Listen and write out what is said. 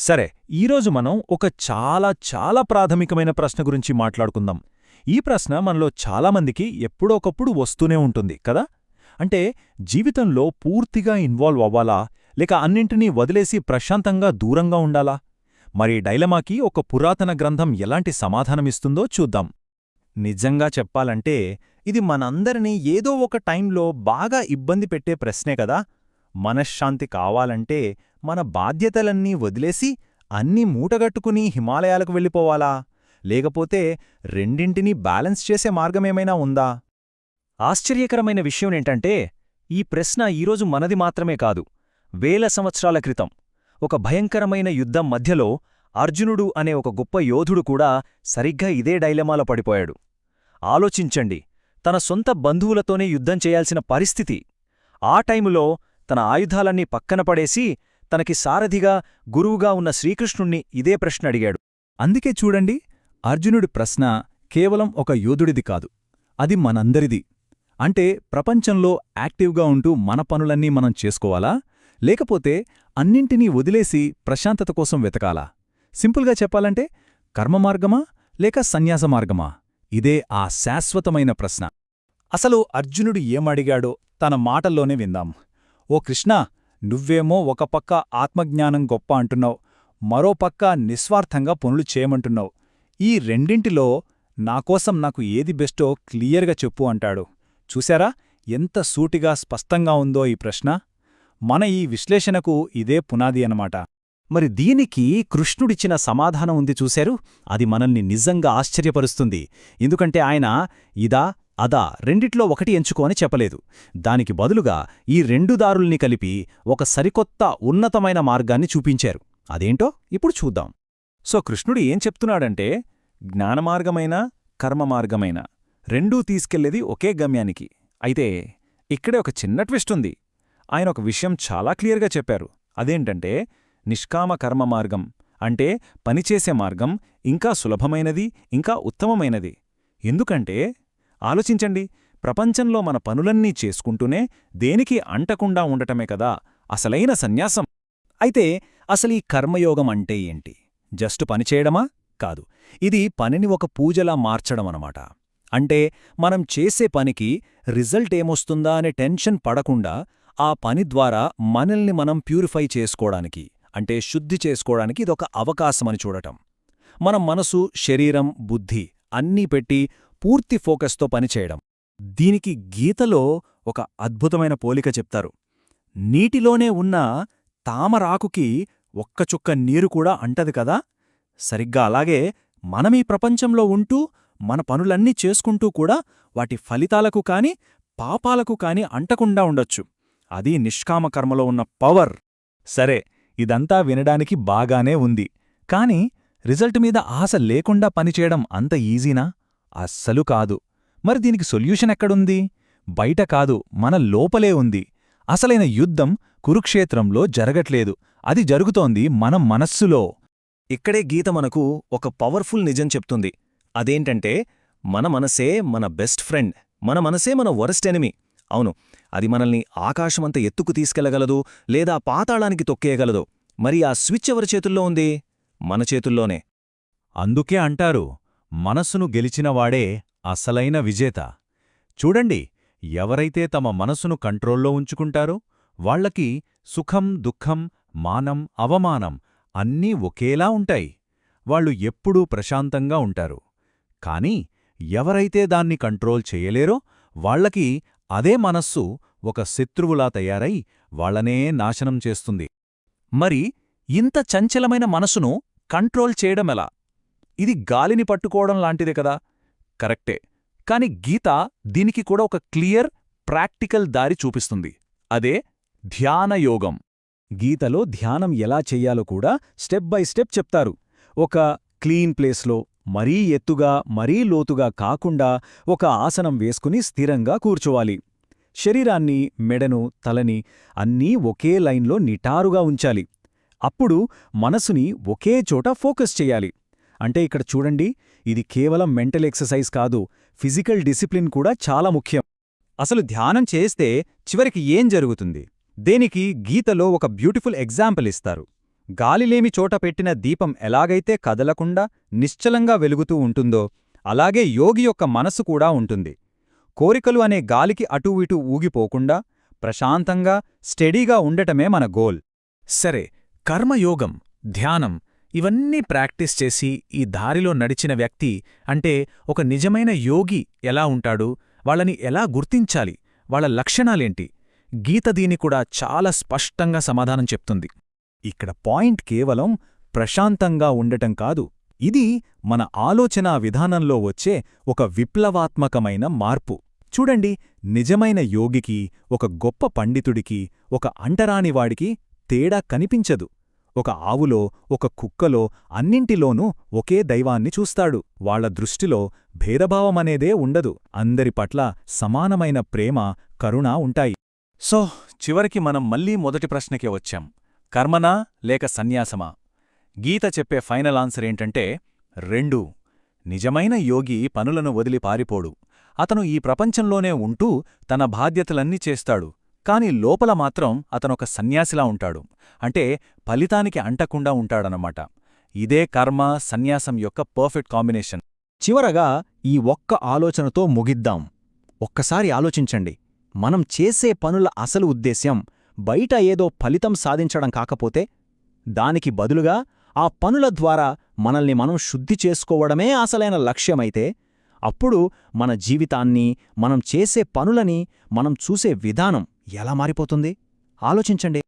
సరే ఈరోజు మనం ఒక చాలా చాలా ప్రాథమికమైన ప్రశ్న గురించి మాట్లాడుకుందాం. ఈ ప్రశ్న మనలో చాలామందికి ఎప్పుడోకప్పుడు వస్తూనే ఉంటుంది కదా? అంటే జీవితంలో పూర్తిగా ఇన్వాల్వ్ అవ్వాలా? లేక అన్నింటినీ వదిలేసి ప్రశాంతంగా దూరంగా ఉండాలా? మరి డైలమాకి ఒక పురాతన గ్రంథం ఎలాంటి సమాధానమిస్తుందో చూద్దాం. నిజంగా చెప్పాలంటే ఇది మనందరినీ ఏదో ఒక టైంలో బాగా ఇబ్బంది పెట్టే ప్రశ్నే కదా? మనశ్శాంతి కావాలంటే మన బాధ్యతలన్నీ వదిలేసి అన్నీ మూటగట్టుకుని హిమాలయాలకు వెళ్ళిపోవాలా? లేకపోతే రెండింటినీ బ్యాలెన్స్ చేసే మార్గమేమైనా ఉందా? ఆశ్చర్యకరమైన విషయమేంటంటే ఈ ప్రశ్న ఈరోజు మనది మాత్రమే కాదు వేల సంవత్సరాల క్రితం. ఒక భయంకరమైన యుద్ధం మధ్యలో అర్జునుడు అనే ఒక గొప్ప యోధుడు కూడా సరిగ్గా ఇదే డైలమాలో పడిపోయాడు. ఆలోచించండి తన సొంత బంధువులతోనే యుద్ధం చేయాల్సిన పరిస్థితి. ఆ టైములో తన ఆయుధాలన్నీ పక్కన పడేసి తనకి సారథిగా గురువుగా ఉన్న శ్రీకృష్ణుణ్ణి ఇదే ప్రశ్న అడిగాడు. అందుకే చూడండి అర్జునుడి ప్రశ్న కేవలం ఒక యోధుడిది కాదు అది మనందరిది. అంటే ప్రపంచంలో యాక్టివ్గా ఉంటూ మన పనులన్నీ మనం చేసుకోవాలా? లేకపోతే అన్నింటినీ వదిలేసి ప్రశాంతత కోసం వెతకాలా? సింపుల్గా చెప్పాలంటే కర్మమార్గమా లేక సన్యాస మార్గమా? ఇదే ఆ శాశ్వతమైన ప్రశ్న. అసలు అర్జునుడు ఏమడిగాడో తన మాటల్లోనే విందాం. ఓ కృష్ణా నువ్వేమో ఒక పక్క ఆత్మజ్ఞానం గొప్ప అంటున్నావు మరోపక్క నిస్వార్థంగా పనులు చేయమంటున్నావు. ఈ రెండింటిలో నాకోసం నాకు ఏది బెస్టో క్లియర్గా చెప్పు అంటాడు. చూశారా? ఎంత సూటిగా స్పష్టంగా ఉందో ఈ ప్రశ్న. మన ఈ విశ్లేషణకు ఇదే పునాది అనమాట మరి దీనికి కృష్ణుడిచ్చిన సమాధానం ఉంది చూశారు? అది మనల్ని నిజంగా ఆశ్చర్యపరుస్తుంది. ఎందుకంటే ఆయన ఇదా అదా రెండిట్లో ఒకటి ఎంచుకో అని చెప్పలేదు. దానికి బదులుగా ఈ రెండు దారుల్ని కలిపి ఒక సరికొత్త ఉన్నతమైన మార్గాన్ని చూపించారు. అదేంటో ఇప్పుడు చూద్దాం. సో కృష్ణుడు ఏం చెప్తున్నాడంటే జ్ఞానమార్గమైన కర్మమార్గమైన రెండూ తీసుకెళ్ళేది ఒకే గమ్యానికి. అయితే ఇక్కడే ఒక చిన్న ట్విస్ట్ ఉంది. ఆయన ఒక విషయం చాలా క్లియర్గా చెప్పారు. అదేంటంటే నిష్కామ కర్మ మార్గం అంటే పనిచేసే మార్గం ఇంకా సులభమైనది ఇంకా ఉత్తమమైనది. ఎందుకంటే ఆలోచించండి. ప్రపంచంలో మన పనులన్నీ చేసుకుంటూనే దేనికి అంటకుండా ఉండటమే కదా అసలైన సన్యాసం. అయితే అసలీ కర్మయోగం అంటే ఏంటి? జస్ట్ పనిచేయడమా కాదు. ఇది పనిని ఒక పూజలా మార్చడమనమాట. అంటే మనం చేసే పనికి రిజల్ట్ ఏమొస్తుందా అనే టెన్షన్ పడకుండా ఆ పని ద్వారా మనల్ని మనం ప్యూరిఫై చేసుకోవడానికి అంటే శుద్ధి చేసుకోవడానికి ఇదొక అవకాశమని చూడటం. మన మనసు శరీరం బుద్ధి అన్నీ పెట్టి పూర్తి ఫోకస్తో పనిచేయడం. దీనికి గీతలో ఒక అద్భుతమైన పోలిక చెప్తారు. నీటిలోనే ఉన్న తామరాకుకి ఒక్కచుక్క నీరు కూడా అంటది కదా? సరిగ్గా అలాగే మనమీ ప్రపంచంలో ఉంటూ మన పనులన్నీ చేసుకుంటూ కూడా వాటి ఫలితాలకు కాని పాపాలకు కాని అంటకుండా ఉండొచ్చు. అది నిష్కామకర్మలో ఉన్న పవర్. సరే ఇదంతా వినడానికి బాగానే ఉంది. కాని రిజల్ట్ మీద ఆశ లేకుండా పనిచేయడం అంత ఈజీనా? అస్సలు కాదు. మరి దీనికి సొల్యూషన్ ఎక్కడుంది? బయట కాదు మన లోపలే ఉంది. అసలైన యుద్ధం కురుక్షేత్రంలో జరగట్లేదు. అది జరుగుతోంది మన మనస్సులో. ఇక్కడే గీత మనకు ఒక పవర్ఫుల్ నిజం చెప్తుంది. అదేంటంటే మన మనసే మన బెస్ట్ ఫ్రెండ్. మన మనసే మన వరస్ట్ ఎనిమి. అవును అది మనల్ని ఆకాశమంత ఎత్తుకు తీసుకెళ్ళగలదు లేదా పాతాళానికి తొక్కేయగలదు. మరి ఆ స్విచ్ ఎవరి చేతుల్లో ఉంది? మన చేతుల్లోనే. అందుకే అంటారు మనసును గెలిచినవాడే అసలైన విజేత. చూడండి ఎవరైతే తమ మనసును కంట్రోల్లో ఉంచుకుంటారో వాళ్ళకి సుఖం దుఃఖం మానం అవమానం అన్నీ ఒకేలా ఉంటాయి. వాళ్ళు ఎప్పుడూ ప్రశాంతంగా ఉంటారు. కాని ఎవరైతే దాన్ని కంట్రోల్ చేయలేరో వాళ్ళకి అదే మనస్సు ఒక శత్రువులా తయారై వాళ్ళనే నాశనం చేస్తుంది. మరి ఇంత చంచలమైన మనసును కంట్రోల్ చేయడమెలా? ఇది గాలిని పట్టుకోవడం లాంటిదే కదా. కరెక్టే. కాని గీత దీనికి కూడా ఒక క్లియర్ ప్రాక్టికల్ దారి చూపిస్తుంది. అదే ధ్యానయోగం గీతలో ధ్యానం ఎలా చెయ్యాలో కూడా స్టెప్ బై స్టెప్ చెప్తారు. ఒక క్లీన్ ప్లేస్లో మరీ ఎత్తుగా మరీ లోతుగా కాకుండా ఒక ఆసనం వేసుకుని స్థిరంగా కూర్చోవాలి. శరీరాన్ని మెడను తలని అన్నీ ఒకే లైన్లో నిటారుగా ఉంచాలి. అప్పుడు మనసుని ఒకే చోట ఫోకస్ చెయ్యాలి అంటే ఇక్కడ చూడండి ఇది కేవలం మెంటల్ ఎక్సర్సైజ్ కాదు ఫిజికల్ డిసిప్లిన్ కూడా చాలా ముఖ్యం. అసలు ధ్యానం చేస్తే చివరికి ఏం జరుగుతుంది? దేనికి గీతలో ఒక బ్యూటిఫుల్ ఎగ్జాంపుల్ ఇస్తారు. గాలిలేమి చోట పెట్టిన దీపం ఎలాగైతే కదలకుండా నిశ్చలంగా వెలుగుతూ ఉంటుందో అలాగే యోగి యొక్క మనసు కూడా ఉంటుంది. కోరికలు అనే గాలికి అటూ ఇటూ ఊగిపోకుండా ప్రశాంతంగా స్టెడీగా ఉండటమే మన గోల్. సరే కర్మయోగం ధ్యానం ఇవన్నీ ప్రాక్టీస్ చేసి ఈ దారిలో నడిచిన వ్యక్తి అంటే ఒక నిజమైన యోగి ఎలా ఉంటాడు వాళ్ళని ఎలా గుర్తించాలి వాళ్ళ లక్షణాలేంటి? గీత దీని కూడా చాలా స్పష్టంగా సమాధానం చెప్తుంది. ఇక్కడ పాయింట్ కేవలం ప్రశాంతంగా ఉండటం కాదు ఇది మన ఆలోచనా విధానంలో వచ్చే ఒక విప్లవాత్మకమైన మార్పు. చూడండి నిజమైన యోగికి ఒక గొప్ప పండితుడికి ఒక అంటరానివాడికి తేడా కనిపించదు. ఒక ఆవులో ఒక కుక్కలో అన్నింటిలోనూ ఒకే దైవాన్ని చూస్తాడు. వాళ్ళ దృష్టిలో భేదభావమనేదే ఉండదు. అందరి పట్ల సమానమైన ప్రేమ కరుణ ఉంటాయి. సో చివరికి మనం మళ్ళీ మొదటి ప్రశ్నకే వచ్చాం. కర్మనా లేక సన్యాసమా? గీత చెప్పే ఫైనల్ ఆన్సర్ ఏంటంటే రెండు. నిజమైన యోగి పనులను వదిలి పారిపోడు. అతను ఈ ప్రపంచంలోనే ఉంటూ తన బాధ్యతలన్నీ చేస్తాడు. కాని లోపల మాత్రం అతనొక సన్యాసిలా ఉంటాడు. అంటే ఫలితానికి అంటకుండా ఉంటాడనమాట ఇదే కర్మ సన్యాసం యొక్క పర్ఫెక్ట్ కాంబినేషన్. చివరగా ఈ ఒక్క ఆలోచనతో ముగిద్దాం. ఒక్కసారి ఆలోచించండి. మనం చేసే పనుల అసలు ఉద్దేశ్యం బయట ఏదో ఫలితం సాధించడం కాకపోతే దానికి బదులుగా ఆ పనుల ద్వారా మనల్ని మనం శుద్ధి చేసుకోవడమే అసలైన లక్ష్యమైతే అప్పుడు మన జీవితాన్ని మనం చేసే పనులని మనం చూసే విధానం ఎలా మారిపోతుంది? ఆలోచించండి.